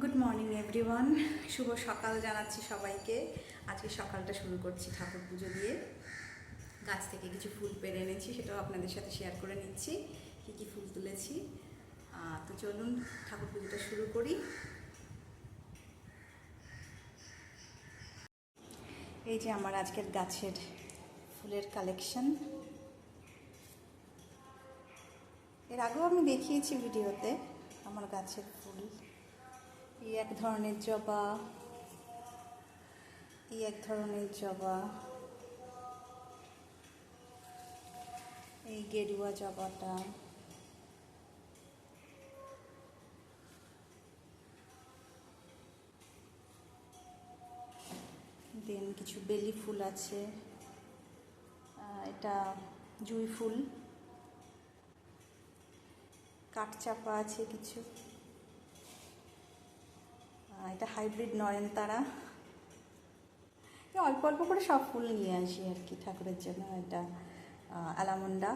Good morning everyone শুভ সকাল জানাচ্ছি সবাইকে। আজকে সকালটা শুরু করছি ঠাকুর পুজো দিয়ে। গাছ থেকে কিছু ফুল পেরে এনেছি, সেটাও আপনাদের সাথে শেয়ার করে নিচ্ছি। কী কী ফুল তুলেছি? তো চলুন ঠাকুর পুজোটা শুরু করি। এই যে আমার আজকের গাছের ফুলের কালেকশন এর আগেও আমি দেখিয়েছি ভিডিওতে আমার গাছের ফুল। এই এক ধরনের জবা এই এক ধরনের জবা, এই গেরুয়া জবাটা। দেন কিছু বেলি ফুল আছে এটা জুঁই ফুল। কাঠচাপা আছে কিছু। এটা হাইব্রিড নয়নতারা। অল্প অল্প করে সব ফুল নিয়ে আসি আর কি ঠাকুরের জন্য। এটা আহ, অ্যালামন্ডা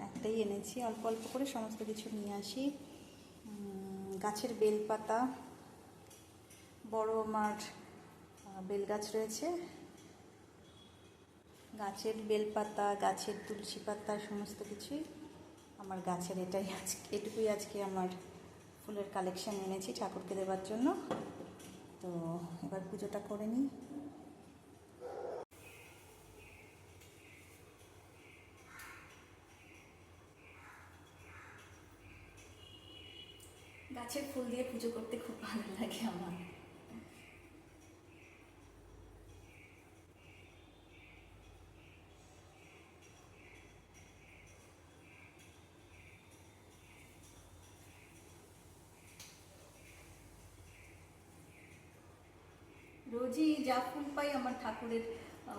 একটাই এনেছি। অল্প অল্প করে সমস্ত কিছু নিয়ে আসি। গাছের বেলপাতা বড় আমার বেল গাছ রয়েছে। গাছের বেলপাতা গাছের তুলসী পাতা সমস্ত কিছুই আমার গাছের এটাই আজকে এটুকুই আজকে আমার ফুলের কালেকশান এনেছি ঠাকুরকে দেওয়ার জন্য। তো এবার পুজোটা করে নিই। গাছের ফুল দিয়ে পুজো করতে খুব ভালো লাগে আমার। রোজই যা ফুল পাই আমার ঠাকুরের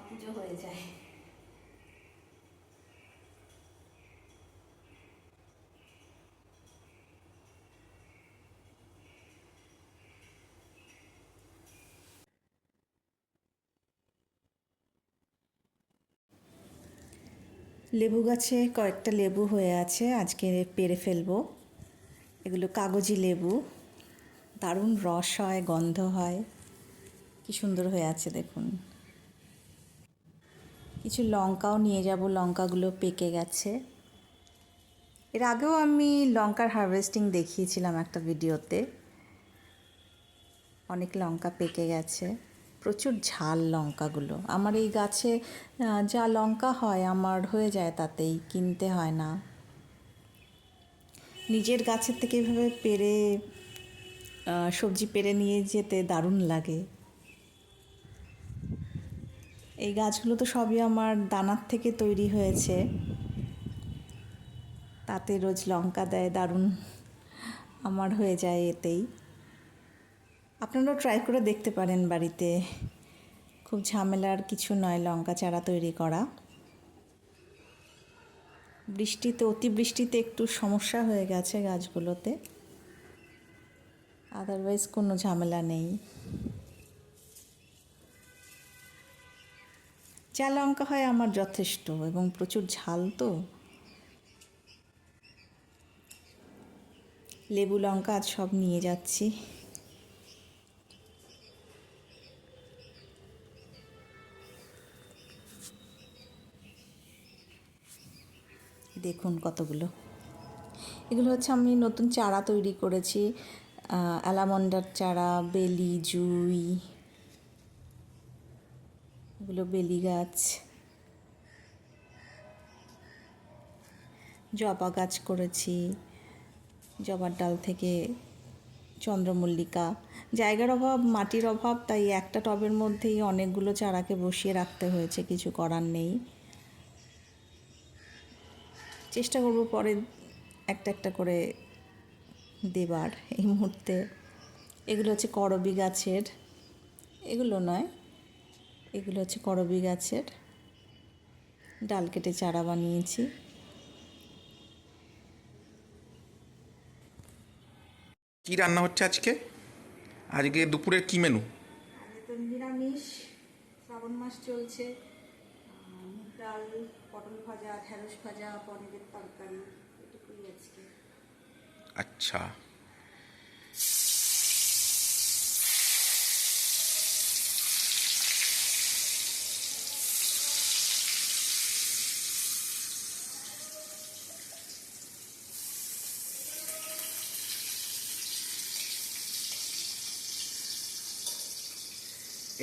পুজো হয়ে যায়। লেবু গাছে কয়েকটা লেবু হয়ে আছে, আজকে পেরে ফেলব। এগুলো কাগজি লেবু। দারুণ রস হয়, গন্ধ হয়। কি সুন্দর হয়ে আছে, দেখুন। কিছু লঙ্কাও নিয়ে যাব, লঙ্কাগুলো পেকে গেছে। এর আগেও আমি লঙ্কার হারভেস্টিং দেখিয়েছিলাম একটা ভিডিওতে। অনেক লঙ্কা পেকে গেছে। প্রচুর ঝাল লঙ্কাগুলো। আমার এই গাছে যা লঙ্কা হয়, আমার হয়ে যায় তাতেই, কিনতে হয় না। নিজের গাছের থেকে এভাবে পেরে সবজি পেরে নিয়ে যেতে দারুণ লাগে। এই গাছগুলো তো সবই আমার দানার থেকে তৈরি হয়েছে। তাতে রোজ লঙ্কা দেয়, দারুণ আমার হয়ে যায় এতেই। আপনারাও ট্রাই করে দেখতে পারেন বাড়িতে। খুব ঝামেলার কিছু নয় লঙ্কা চারা তৈরি করা। বৃষ্টিতে, অতিবৃষ্টিতে একটু সমস্যা হয়ে গেছে গাছগুলোতে। আদারওয়াইজ কোনো ঝামেলা নেই। যা লঙ্কা হয় আমার যথেষ্ট এবং প্রচুর ঝাল তো। লেবু লঙ্কা আজ সব নিয়ে যাচ্ছি। দেখুন কতগুলো। এগুলো হচ্ছে আমি নতুন চারা তৈরি করেছি অ্যালামন্ডার চারা, বেলি, জুই এগুলো বেলি গাছ। জবা গাছ করেছি। জবার ডাল থেকে চন্দ্রমল্লিকা। জায়গার অভাব, মাটির অভাব, তাই একটা টবের মধ্যেই অনেকগুলো চারাকে বসিয়ে রাখতে হয়েছে, কিছু করার নেই। চেষ্টা করব পরে একটা একটা করে দেবার এই মুহূর্তে। এগুলো হচ্ছে করবি গাছের। এগুলো নয় এগুলো হচ্ছে করবি গাছের। ডাল কেটে চারা বানিয়েছি। কি রান্না হচ্ছে আজকে? আজকে দুপুরের কি মেনু তো নিরামিষ শ্রাবণ মাস চলছে। মুগ ডাল পটল ভাজা ঢেঁড়স ভাজা পনিরের তরকারি এটুকুই আজকে। আচ্ছা।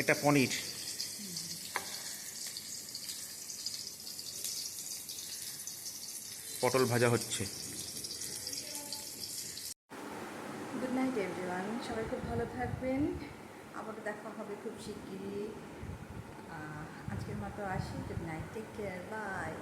এটা পনির। পটল ভাজা হচ্ছে। গুড নাইট এভরিওয়ান সবাই খুব ভালো থাকবেন। আবারও দেখা হবে খুব শিগগিরই। আজকের মতো আসি। Good night take care bye